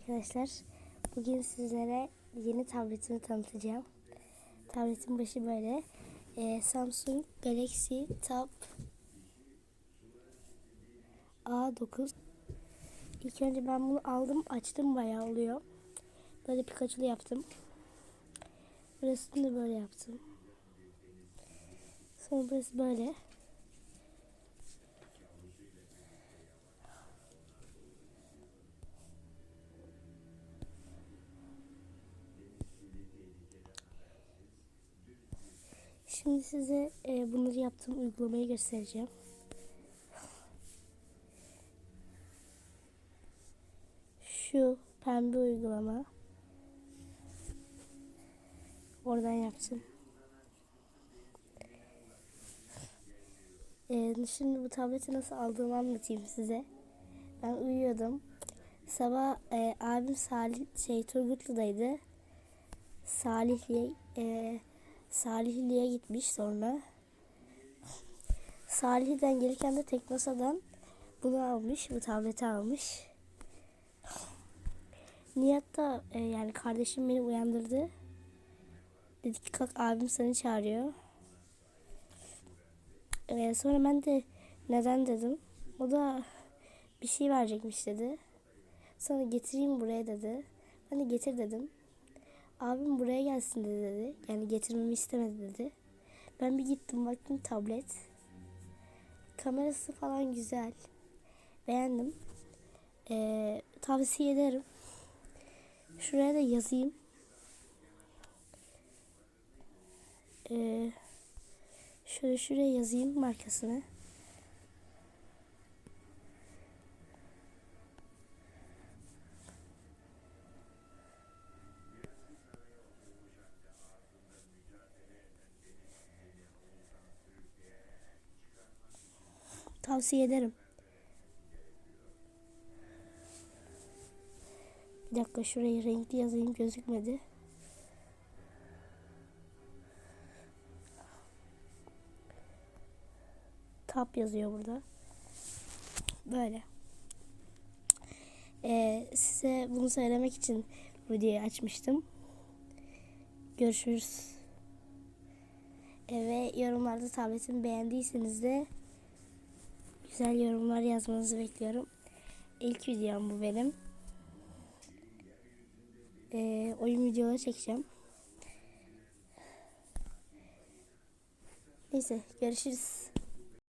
Arkadaşlar bugün sizlere yeni tabletimi tanıtacağım. Tabletin başı böyle. Ee, Samsung Galaxy Tab A9 İlk önce ben bunu aldım açtım bayağı oluyor. Böyle Pikachu'lu yaptım. Burasını da böyle yaptım. Sonra burası böyle. Şimdi size e, bunları yaptığım uygulamayı göstereceğim. Şu pembe uygulama. Oradan yaptım. Ee, şimdi bu tableti nasıl aldığımı anlatayım size. Ben uyuyordum. Sabah e, abim Salih şey Turgutlu'daydı. Salihli'ye e, Salihli'ye gitmiş sonra. Salihli'den gelirken de Teknosa'dan bunu almış, bu tableti almış. Nihat da e, yani kardeşim beni uyandırdı. Dedi ki kalk abim seni çağırıyor. E, sonra ben de neden dedim. O da bir şey verecekmiş dedi. Sonra getireyim buraya dedi. Ben de getir dedim. Abim buraya gelsin dedi, dedi. Yani getirmemi istemedi dedi. Ben bir gittim baktım tablet. Kamerası falan güzel. Beğendim. Ee, tavsiye ederim. Şuraya da yazayım. Ee, şöyle şuraya yazayım markasını. Tavsiye ederim. Bir dakika şuraya renkli yazayım gözükmedi. Tap yazıyor burada. Böyle. Ee, size bunu söylemek için videoyu açmıştım. Görüşürüz. Ee, ve yorumlarda tabletimi beğendiyseniz de güzel yorumlar yazmanızı bekliyorum. İlk videom bu benim. Ee, oyun videoları çekeceğim. Neyse görüşürüz.